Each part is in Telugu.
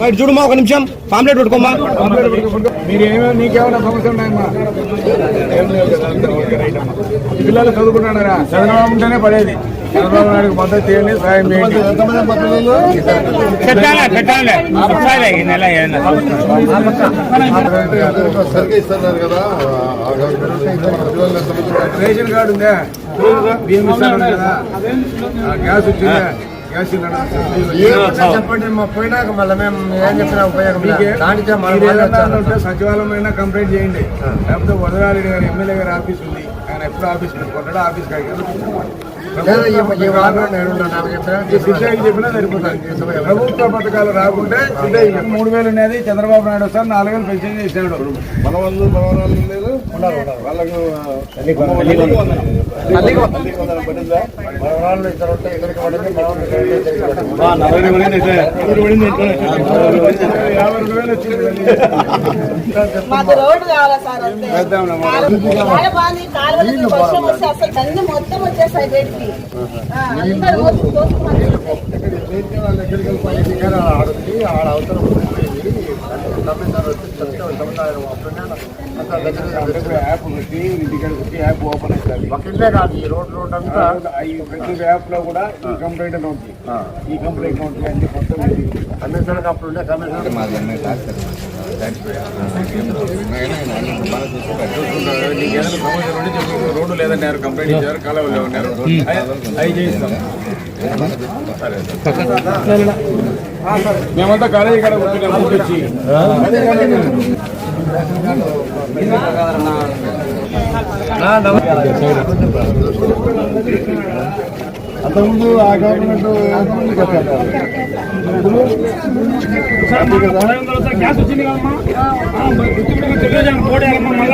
బయట చూడమ్మా ఒక నిమిషం. పాంప్లెట్ పెట్టుకోమ్మా. మీరేమో నీకేమైనా సమస్య ఉన్నాయమ్మా? పిల్లలు చదువుకుంటున్నారా? చంద్రబాబు ఉంటేనే పడేది. చంద్రబాబు మద్దతు చేయండి సాయం చేయండి. రేషన్ కార్డు ఉందా? బియ్యం ఇస్తాను కదా? ఆ, గ్యాస్ వచ్చిందా గ్యాస్ చెప్పండి? మా పోయినాక మళ్ళీ మేము ఏం చెప్పినా ఉపయోగం దానికే మన. ఉంటే కంప్లైంట్ చేయండి. లేకపోతే వదరారెడ్డి గారు ఎమ్మెల్యే గారి ఆఫీస్ ఉంది. ఆయన ఎప్పుడు ఆఫీస్ పెట్టుకుంటాడో ఆఫీస్ కాడికి. లేదు, ఈ- వారంలో నేను. నాకు చెప్పినా ప్రభుత్వ పథకాలు రాకుంటే మూడు వేలు ఉన్నది. చంద్రబాబు నాయుడు సార్ నాలుగు వేలు పెన్షన్ చేశాడు. మన వాళ్ళు మన వాళ్ళు లేదు వాళ్ళకు ఇద్దరు ఉంటే ఇద్దరికి పడింది. యాభై రెండు వేలు వచ్చింది. మొత్తం యాప్ పెట్టి ఇంటికాడ పెట్టి యాప్ ఓపెన్ అవుతుంది ఒక కాదు ఈ రోడ్ రోడ్ అంతా ఈ ప్రతి యాప్లో కూడా ఈ కంప్లైంట్ ఈ కంప్లైంట్ ఉంటుంది అన్ని మొత్తం ఇది. కమిషనర్ అప్పుడు ఉండే కమిషనర్ నీకు ఏదైనా సమస్య ఉంటే చెప్పు. రోడ్డు లేదన్నారు కంప్లైంట్ ఇచ్చారు కాలువ లేవన్నారు అవి- అవి చేయిస్తాం సరే మేమంతా కాలేజీ కాడ కూర్చున్నాం కూర్చొచ్చి అంతకుముందు ఆ గవర్నమెంట్ ఎంతమంది కట్టారు గ్యాస్ వచ్చింది కదమ్మా తెలియజేయండి పోటీ మళ్ళీ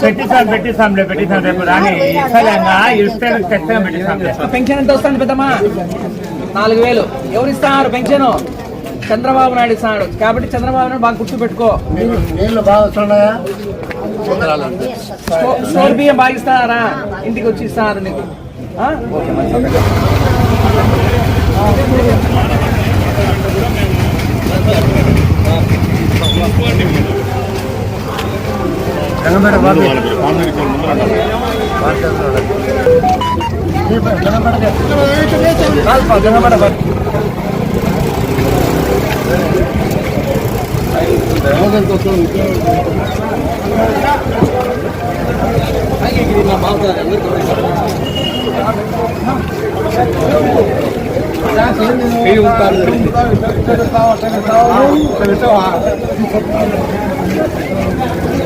పెట్టిస్తాం పెట్టిస్తాంలే పెట్టిస్తాం రేపు రాని ఇస్తాలేంగా ఇస్తే ఖచ్చితంగా పెట్టిస్తాంలే పెన్షన్ ఎంత వస్తుంది పెద్దమ్మా? నాలుగు వేలు. ఎవరు ఇస్తున్నారు పెన్షన్? చంద్రబాబు నాయుడు ఇస్తున్నాడు కాబట్టి చంద్రబాబు నాయుడు బాగా గుర్తు పెట్టుకో స్టోర్ బియ్యం బాగా ఇస్తున్నారా ఇంటికి వచ్చి ఇస్తున్నారు నీకు. ఆ? ఓకే మంచిది. జగన్పేట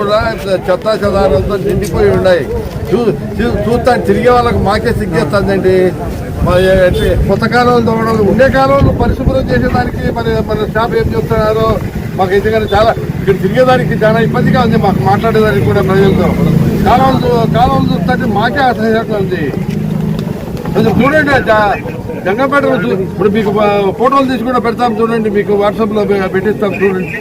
కూడా చెత్త చెదారంతో నిండిపోయి ఉన్నాయి చూ చూ- చూస్తాను తిరిగే వాళ్ళకి మాకే సిగ్గేస్తుందండి మరి అంటే కొత్త కాలంలో ఉండే కాలంలో పరిశుభ్రం చేసేదానికి మరి మన షాప్ ఏం చెప్తున్నారో మాకు ఎందుకంటే చాలా ఇక్కడ తిరిగేదానికి చాలా ఇబ్బందిగా ఉంది మాకు మాట్లాడేదానికి కూడా ప్రజలతో. కాలం కాలం చూస్తే మాకే అసహ్యంగా ఉంది కొంచెం చూడండి జంగంపేట ఇప్పుడు మీకు ఫోటోలు తీసి కూడా పెడతాం చూడండి మీకు వాట్సాప్లో పెట్టిస్తాం చూడండి.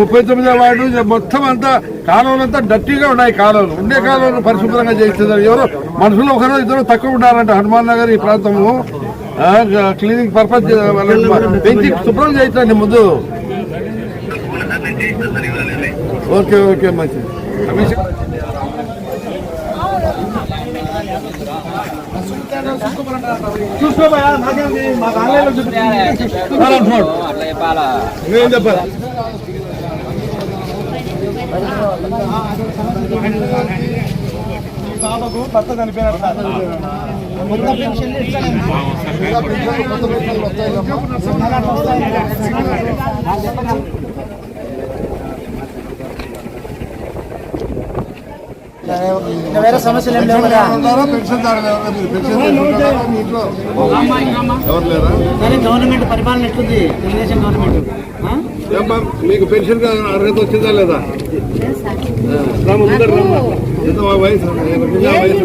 ముప్పై తొమ్మిదో వార్డు మొత్తం అంతా కాలువలు అంతా డర్టీగా ఉన్నాయి కాలువలు. ఉండే కాలువలు పరిశుభ్రంగా చేస్తున్నారు ఎవరో మనుషులు ఒకరు ఇద్దరు తక్కువ ఉండాలంటే హనుమాన్ నగర్ ఈ ప్రాంతము. క్లీనింగ్ పర్పస్ పెంచి శుభ్రం చేయించండి ముందు. ఓకే ఓకే మంచిది. నేను చెప్పాలి? సమస్యలు ఏం లేవు కదా ఉన్నారా? పెన్షన్దారులు పెన్షన్ తీసుకుంటారా గవర్నమెంట్ పరిపాలన ఎట్లుంది? తెలుగుదేశం గవర్నమెంట్. మీకు పెన్షన్ అర్హత వచ్చిందా లేదా? రామ ఎంత మా వయసు వయసు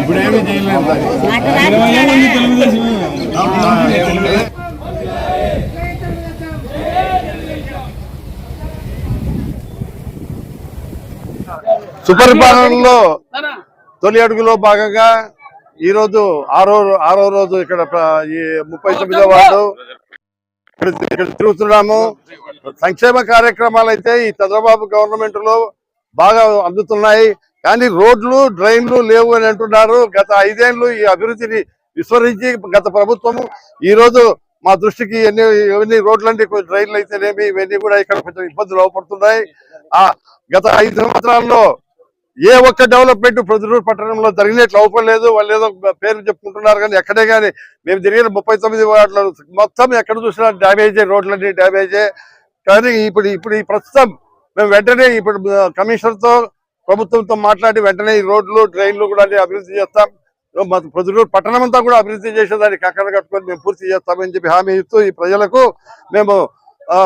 ఇప్పుడు ఏమీ చేయలేదు సుపరిపాలనలో తొలి అడుగులో భాగంగా ఈ రోజు ఆరో ఆరో రోజు ఇక్కడ ఈ ముప్పై తొమ్మిదో వార్డు ఇక్కడ తిరుగుతున్నాము. సంక్షేమ కార్యక్రమాలు అయితే ఈ చంద్రబాబు గవర్నమెంట్లో బాగా అందుతున్నాయి. కానీ రోడ్లు డ్రైన్లు లేవు అని అంటున్నారు. గత ఐదేళ్ళు ఈ అభివృద్ధిని విస్మరించి గత ప్రభుత్వము ఈ రోజు మా దృష్టికి ఎన్ని ఇవన్నీ రోడ్లంటే డ్రైన్లు అయితేనేమి ఇవన్నీ కూడా ఇక్కడ కొంచెం ఇబ్బందులు అవపడుతున్నాయి. ఆ గత ఐదు సంవత్సరాల్లో ఏ ఒక్క డెవలప్మెంట్ ప్రొద్దుటూరు పట్టణంలో జరిగినట్లు అవ్వలేదు వాళ్ళు ఏదో పేరు చెప్పుకుంటున్నారు కానీ ఎక్కడే కానీ మేము జరిగిన ముప్పై తొమ్మిది మొత్తం ఎక్కడ చూసినా డ్యామేజే రోడ్లన్నీ డ్యామేజే. కానీ ఇప్పుడు ఇప్పుడు ఈ ప్రస్తుతం మేము వెంటనే ఇప్పుడు కమిషనర్తో ప్రభుత్వంతో మాట్లాడి వెంటనే ఈ రోడ్లు ట్రైన్లు కూడా అభివృద్ధి చేస్తాం. మా ప్రొద్దుటూరు పట్టణం అంతా కూడా అభివృద్ధి చేసేదానికి అక్కడ కట్టుకొని మేము పూర్తి చేస్తామని చెప్పి హామీ ఇస్తూ ఈ ప్రజలకు మేము ఆ,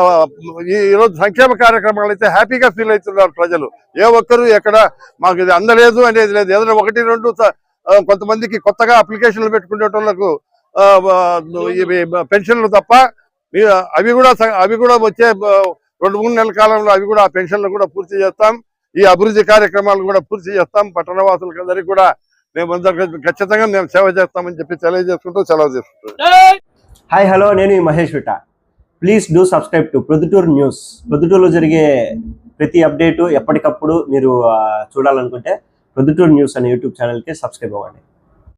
ఈ రోజు సంక్షేమ కార్యక్రమాలు అయితే హ్యాపీగా ఫీల్ అవుతున్నారు ప్రజలు. ఏ ఒక్కరు ఎక్కడ మాకు ఇది అందలేదు అనేది లేదు. ఏదైనా ఒకటి రెండు కొంతమందికి కొత్తగా అప్లికేషన్లు పెట్టుకునే వాళ్ళకు పెన్షన్లు తప్ప మీ- అవి కూడా అవి కూడా వచ్చే రెండు మూడు నెలల కాలంలో అవి కూడా ఆ పెన్షన్లు కూడా పూర్తి చేస్తాం. ఈ అభివృద్ధి కార్యక్రమాలు కూడా పూర్తి చేస్తాం. పట్టణ అందరికీ కూడా మేము ఖచ్చితంగా మేము సేవ చేస్తామని చెప్పి తెలియజేసుకుంటూ సెలవు చేసుకుంటాం హాయ్ హలో నేను ఈ Mahesh విట. Please do subscribe to Proddatur news ప్రొద్దుటూరులో జరిగే ప్రతి అప్డేటు ఎప్పటికప్పుడు మీరు చూడాలనుకుంటే ప్రొద్దుటూరు న్యూస్ అనే యూట్యూబ్ ఛానల్కి సబ్స్క్రైబ్ అవ్వండి.